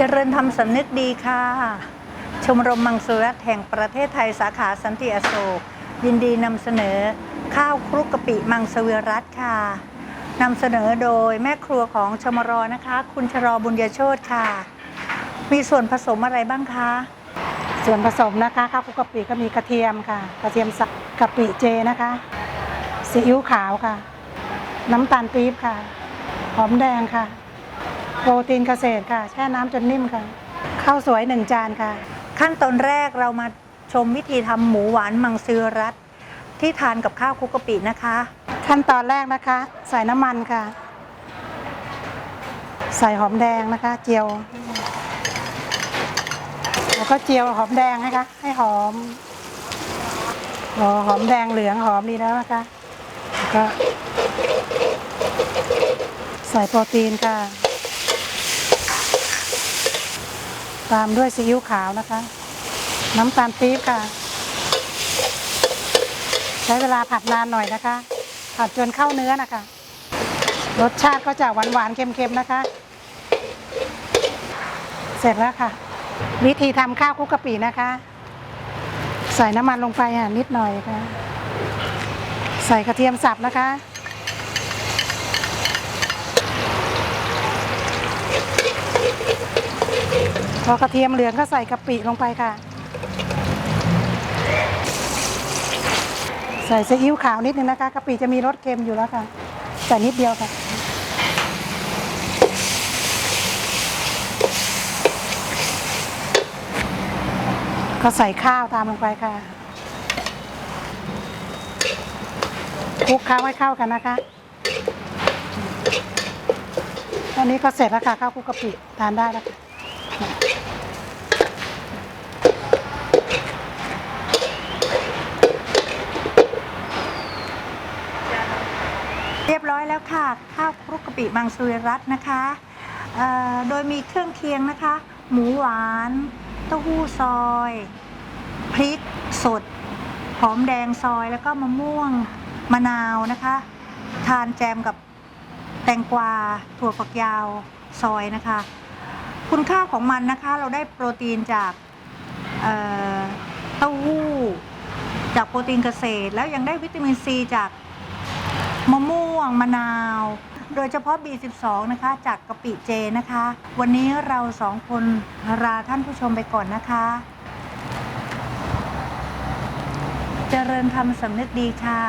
จริญธรรมสำนึกดีค่ะ ชมรมมังสวิรัตแห่งประเทศไทยสาขาสันติอโศก ยินดีนำเสนอข้าวคลุกกะปิมังสวิรัตค่ะนำเสนอโดยแม่ครัวของชมรนะคะ คุณชรบุญยโชตค่ะ มีส่วนผสมอะไรบ้างคะ ส่วนผสมนะคะข้าวคลุกกะปิก็มีกระเทียมค่ะ กระเทียมสับกะปิเจนะคะซีอิ๊วขาวค่ะ น้ำตาลปี๊บค่ะ หอมแดงค่ะ โปรตีนเกษตรค่ะ แช่น้ำจนนิ่มค่ะ ข้าวสวยหนึ่งจานค่ะ ขั้นตอนแรกเรามาชมวิธีทำหมูหวานมังสวิรัตที่ทานกับข้าวคลุกกะปินะคะ ขั้นตอนแรกนะคะ ใส่น้ำมันค่ะ ใส่หอมแดงนะคะ เจียว แล้วก็เจียวหอมแดงนะคะ ให้หอมหอหอมแดงเหลืองหอมดีแล้วนะคะแล้วก็ใส่โปรตีนค่ะ ตามด้วยซีอิ๊วขาวนะคะ น้ำตาลปี๊บค่ะ ใช้เวลาผัดนานหน่อยนะคะ ผัดจนเข้าเนื้อนะคะ รสชาติก็จะหวานหวานๆเค็มๆนะคะ เสร็จแล้วค่ะ วิธีทำข้าวคุกกะปินะคะ ใส่น้ำมันลงไปอะนิดหน่อยค่ะ ใส่กระเทียมสับนะคะ พอกระเทียมเหลืองก็ใส่กะปิลงไปค่ะ ใส่ซีอิ๊วขาวนิดนึงนะคะกะปิจะมีรสเค็มอยู่แล้วค่ะใส่นิดเดียวค่ะ ก็ใส่ข้าวตามลงไปค่ะคลุกข้าวให้เข้ากันนะคะตอนนี้ก็เสร็จแล้วค่ะข้าวคลุกกะปิทานได้แล้วค่ะ เรียบร้อยแล้วค่ะ ข้าวคลุกกะปิมังสวิรัตนะคะโดยมีเครื่องเคียงนะคะ หมูหวานเต้าหู้ซอย พริกสด หอมแดงซอยแล้วก็มะม่วงมะนาวนะคะ ทานแจมกับแตงกวาถั่วฝักยาวซอยนะคะ คุณค่าของมันนะคะ เราได้โปรตีนจากเต้าหู้ จากโปรตีนเกษตร แล้วยังได้วิตามินซีจากมะม่วงมะนาว โดยเฉพาะ B12 นะคะ จากกะปิเจนะคะ วันนี้เราสองคนลาท่านผู้ชมไปก่อนนะคะเจริญธรรมสำนึกดีค่ะ